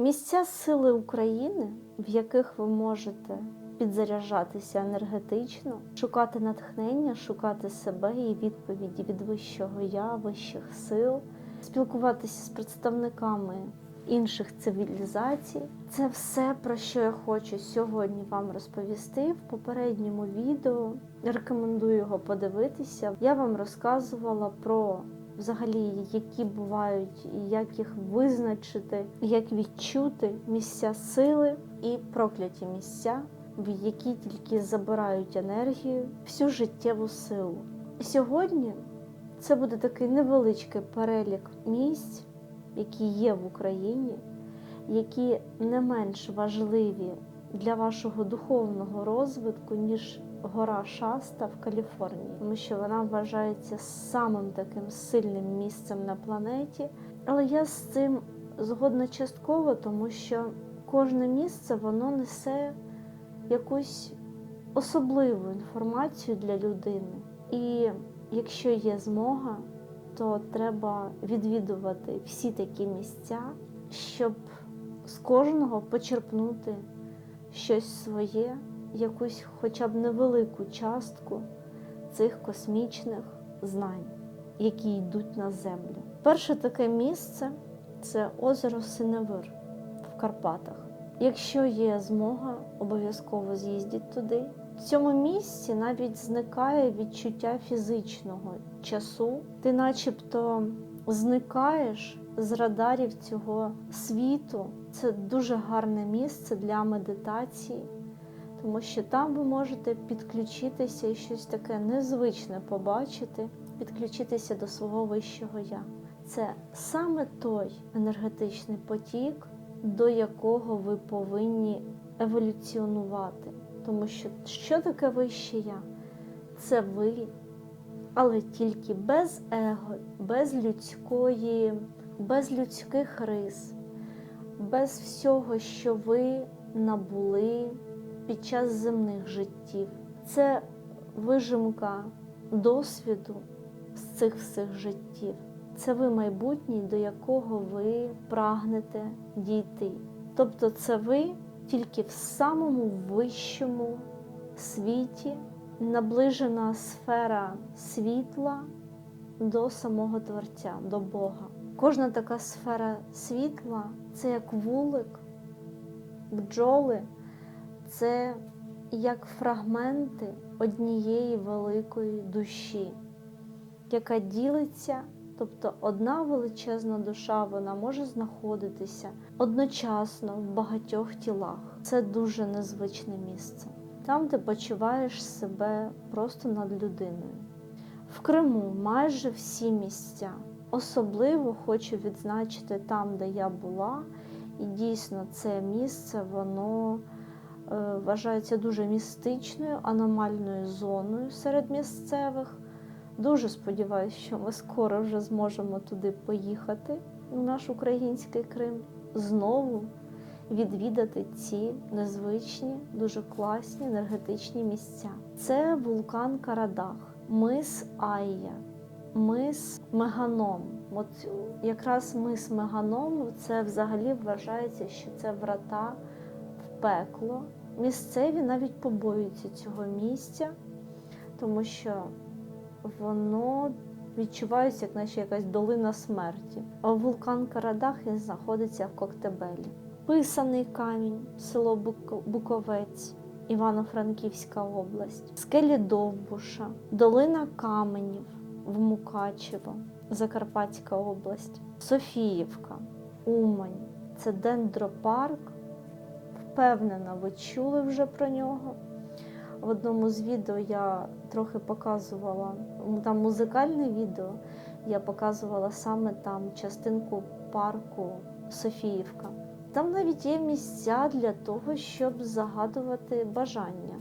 Місця сили України, в яких ви можете підзаряджатися енергетично, шукати натхнення, шукати себе і відповіді від вищого я, вищих сил, спілкуватися з представниками інших цивілізацій. Це все, про що я хочу сьогодні вам розповісти в попередньому відео. Рекомендую його подивитися. Я вам розказувала про взагалі, які бувають, як їх визначити, як відчути місця сили і прокляті місця, в які тільки забирають енергію, всю життєву силу. Сьогодні це буде такий невеличкий перелік місць, які є в Україні, які не менш важливі для вашого духовного розвитку, ніж гора Шаста в Каліфорнії, тому що вона вважається самим таким сильним місцем на планеті. Але я з цим згодна частково, тому що кожне місце воно несе якусь особливу інформацію для людини. І якщо є змога, то треба відвідувати всі такі місця, щоб з кожного почерпнути щось своє, якусь хоча б невелику частку цих космічних знань, які йдуть на землю. Перше таке місце це озеро Синевир в Карпатах. Якщо є змога, обов'язково з'їздіть туди. В цьому місці навіть зникає відчуття фізичного часу. Ти начебто зникаєш з радарів цього світу. Це дуже гарне місце для медитації, тому що там ви можете підключитися і щось таке незвичне побачити, підключитися до свого вищого я. Це саме той енергетичний потік, до якого ви повинні еволюціонувати. Тому що що таке вище я? Це ви, але тільки без его, без людської, без людських рис, без всього, що ви набули під час земних життів. Це вижимка досвіду з цих всіх життів. Це ви майбутній, до якого ви прагнете дійти. Тобто, це ви тільки в самому вищому світі, наближена сфера світла до самого Творця, до Бога. Кожна така сфера світла це як вулик, бджоли, це як фрагменти однієї великої душі, яка ділиться. Тобто одна величезна душа вона може знаходитися одночасно в багатьох тілах. Це дуже незвичне місце. Там ти почуваєш себе просто над людиною. В Криму майже всі місця. Особливо хочу відзначити там, де я була, і дійсно це місце воно вважається дуже містичною, аномальною зоною серед місцевих. Дуже сподіваюся, що ми скоро вже зможемо туди поїхати, у наш український Крим, знову відвідати ці незвичні, дуже класні енергетичні місця. Це вулкан Карадах, мис Айя, мис Меганом. От якраз мис Меганом це взагалі вважається, що це врата в пекло. Місцеві навіть побоюються цього місця, тому що воно відчувається, як наче якась долина смерті. А вулкан Карадах він знаходиться в Коктебелі. Писаний камінь, село Буковець, Івано-Франківська область, скелі Довбуша, долина каменів в Мукачево, Закарпатська область, Софіївка, Умань. Це дендропарк. Впевнена, ви чули вже про нього. В одному з відео я трохи показувала, там музикальне відео, я показувала саме там частинку парку Софіївка. Там навіть є місця для того, щоб загадувати бажання.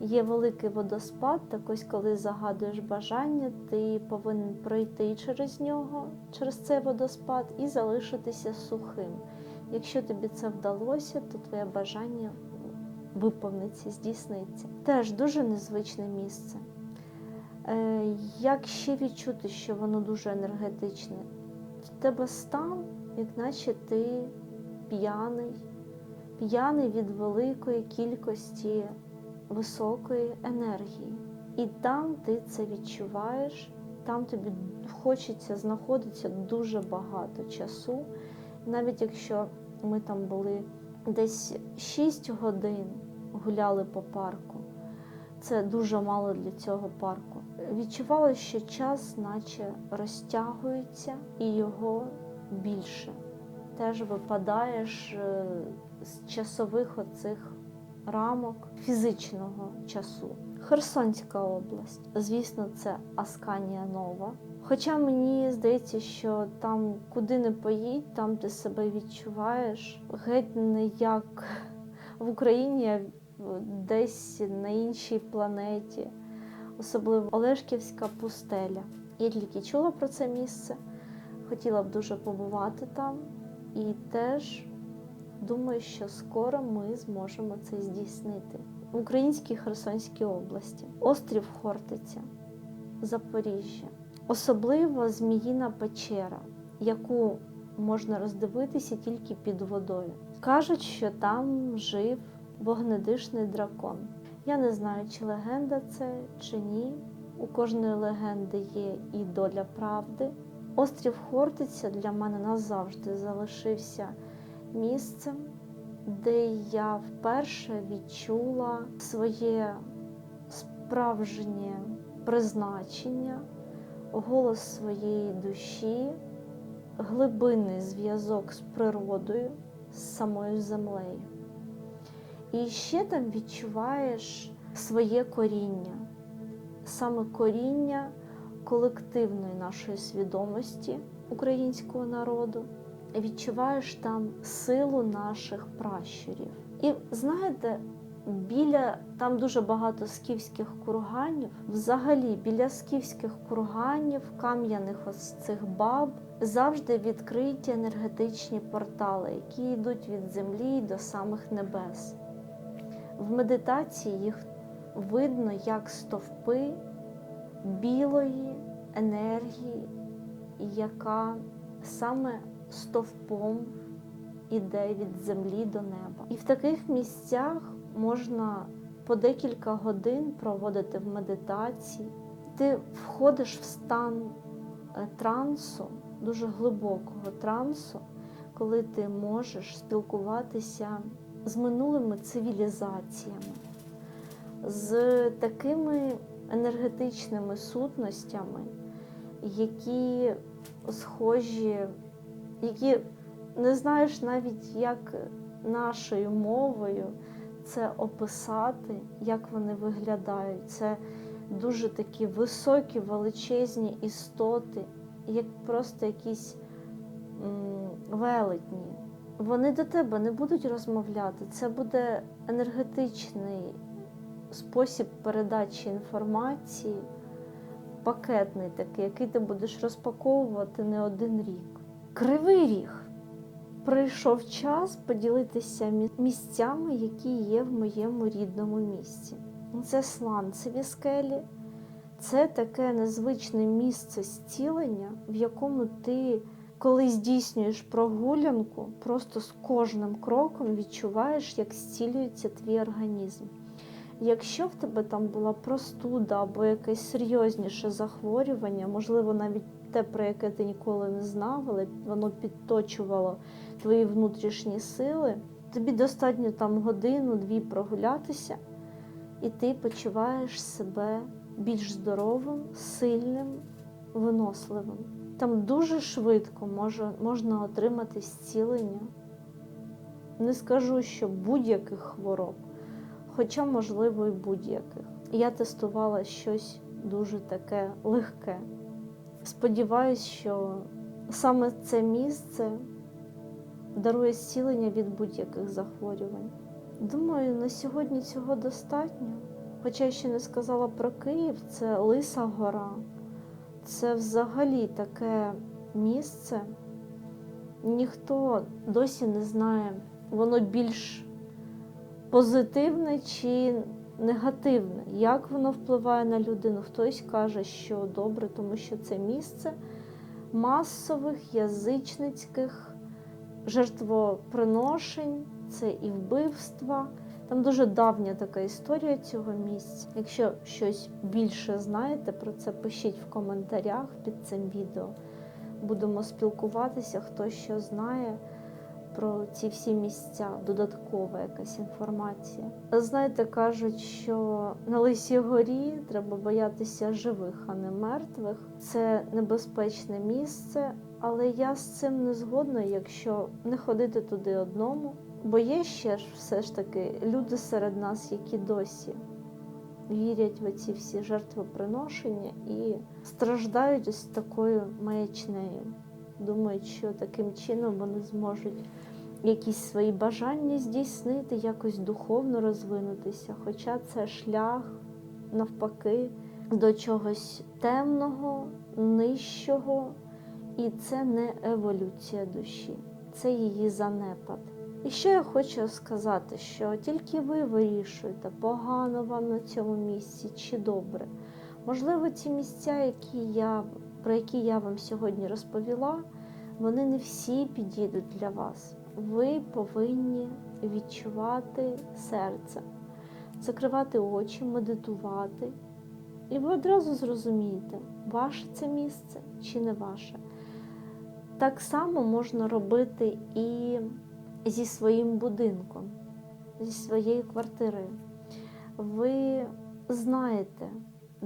Є великий водоспад, так ось коли загадуєш бажання, ти повинен пройти через нього, через цей водоспад і залишитися сухим. Якщо тобі це вдалося, то твоє бажання виповниться, здійсниться. Теж дуже незвичне місце. Е, Як ще відчути, що воно дуже енергетичне? В тебе стан, як наче ти п'яний, п'яний від великої кількості високої енергії. І там ти це відчуваєш, там тобі хочеться знаходитися дуже багато часу. Навіть якщо ми там були десь 6 годин гуляли по парку, це дуже мало для цього парку. Відчувала, що час наче розтягується і його більше. Теж випадаєш е, з часових оцих рамок фізичного часу. Херсонська область, звісно, це Асканія Нова. Хоча мені здається, що там, куди не поїдь, там ти себе відчуваєш геть не як в Україні, а десь на іншій планеті, особливо Олешківська пустеля. Я тільки чула про це місце, хотіла б дуже побувати там і теж думаю, що скоро ми зможемо це здійснити. В Українській Херсонській області, острів Хортиця, Запоріжжя, особливо Зміїна печера, яку можна роздивитися тільки під водою. Кажуть, що там жив вогнедишний дракон. Я не знаю, чи легенда це, чи ні. У кожної легенди є і доля правди. Острів Хортиця для мене назавжди залишився місцем, де я вперше відчула своє справжнє призначення, голос своєї душі, глибинний зв'язок з природою, з самою землею. І ще там відчуваєш своє коріння, саме коріння колективної нашої свідомості українського народу. Відчуваєш там силу наших пращурів. І знаєте, біля там дуже багато скіфських курганів. Взагалі, біля скіфських курганів, кам'яних ось цих баб завжди відкриті енергетичні портали, які йдуть від землі до самих небес. В медитації їх видно як стовпи білої енергії, яка саме стовпом іде від землі до неба. І в таких місцях можна по декілька годин проводити в медитації. Ти входиш в стан е, трансу, дуже глибокого трансу, коли ти можеш спілкуватися з минулими цивілізаціями, з такими енергетичними сутностями, які схожі, які не знаєш навіть, як нашою мовою це описати, як вони виглядають. Це дуже такі високі, величезні істоти, як просто якісь велетні. Вони до тебе не будуть розмовляти. Це буде енергетичний спосіб передачі інформації, пакетний такий, який ти будеш розпаковувати не один рік. Кривий ріг. Прийшов час поділитися місцями, які є в моєму рідному місці. Це сланцеві скелі, це таке незвичне місце зцілення, в якому ти, коли здійснюєш прогулянку, просто з кожним кроком відчуваєш, як зцілюється твій організм. Якщо в тебе там була простуда або якесь серйозніше захворювання, можливо, навіть те, про яке ти ніколи не знав, але воно підточувало твої внутрішні сили, тобі достатньо там годину-дві прогулятися, і ти почуваєш себе більш здоровим, сильним, виносливим. Там дуже швидко можна отримати зцілення. Не скажу, що будь-яких хвороб хоча, можливо, і будь-яких. Я тестувала щось дуже таке легке. Сподіваюсь, що саме це місце дарує зцілення від будь-яких захворювань. Думаю, на сьогодні цього достатньо. Хоча я ще не сказала про Київ, це Лиса Гора. Це взагалі таке місце. Ніхто досі не знає, воно більш позитивне чи негативне, як воно впливає на людину. Хтось каже, що добре, тому що це місце масових язичницьких жертвоприношень, це і вбивства. Там дуже давня така історія цього місця. Якщо щось більше знаєте про це, пишіть в коментарях під цим відео. Будемо спілкуватися, хто що знає про ці всі місця, додаткова якась інформація. Знаєте, кажуть, що на Лисій горі треба боятися живих, а не мертвих. Це небезпечне місце, але я з цим не згодна, якщо не ходити туди одному. Бо є ще ж все ж таки люди серед нас, які досі вірять в ці всі жертвоприношення і страждають ось такою маячнею. Думають, що таким чином вони зможуть якісь свої бажання здійснити, якось духовно розвинутися. Хоча це шлях навпаки до чогось темного, нижчого, і це не еволюція душі, це її занепад. І ще я хочу сказати, що тільки ви вирішуєте, погано вам на цьому місці чи добре. Можливо, ці місця, які я, про які я вам сьогодні розповіла, вони не всі підійдуть для вас. Ви повинні відчувати серце, закривати очі, медитувати. І ви одразу зрозумієте, ваше це місце чи не ваше. Так само можна робити і зі своїм будинком, зі своєю квартирою. Ви знаєте,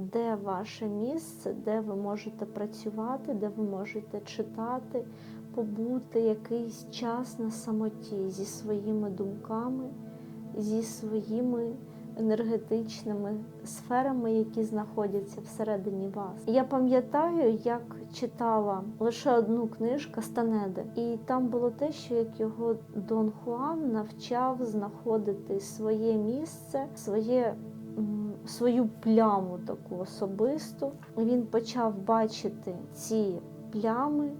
де ваше місце, де ви можете працювати, де ви можете читати, побути якийсь час на самоті зі своїми думками, зі своїми енергетичними сферами, які знаходяться всередині вас. Я пам'ятаю, як читала лише одну книжку Станеди, і там було те, що як його Дон Хуан навчав знаходити своє місце, своє свою пляму таку особисту. Він почав бачити ці плями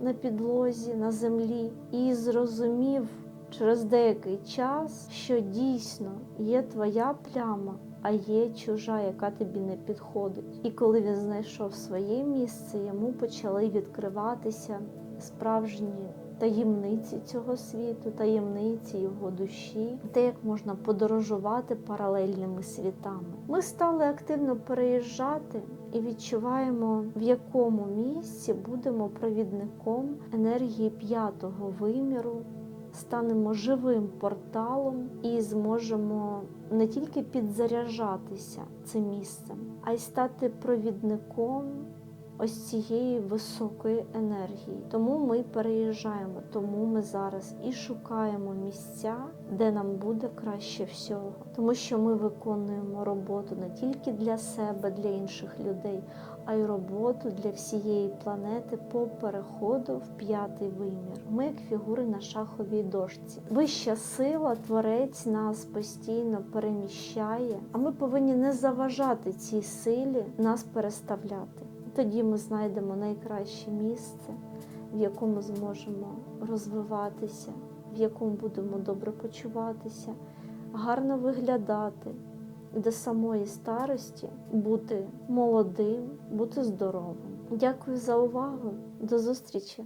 на підлозі, на землі, і зрозумів через деякий час, що дійсно є твоя пляма, а є чужа, яка тобі не підходить. І коли він знайшов своє місце, йому почали відкриватися справжні таємниці цього світу, таємниці його душі, те, як можна подорожувати паралельними світами. Ми стали активно переїжджати і відчуваємо, в якому місці будемо провідником енергії п'ятого виміру. Станемо живим порталом і зможемо не тільки підзаряджатися цим місцем, а й стати провідником ось цієї високої енергії. Тому ми переїжджаємо, тому ми зараз і шукаємо місця, де нам буде краще всього, тому що ми виконуємо роботу не тільки для себе, для інших людей, а й роботу для всієї планети по переходу в п'ятий вимір. Ми як фігури на шаховій дошці. Вища сила, творець нас постійно переміщає, а ми повинні не заважати цій силі нас переставляти. Тоді ми знайдемо найкраще місце, в якому зможемо розвиватися, в якому будемо добре почуватися, гарно виглядати, до самої старості бути молодим, бути здоровим. Дякую за увагу. До зустрічі!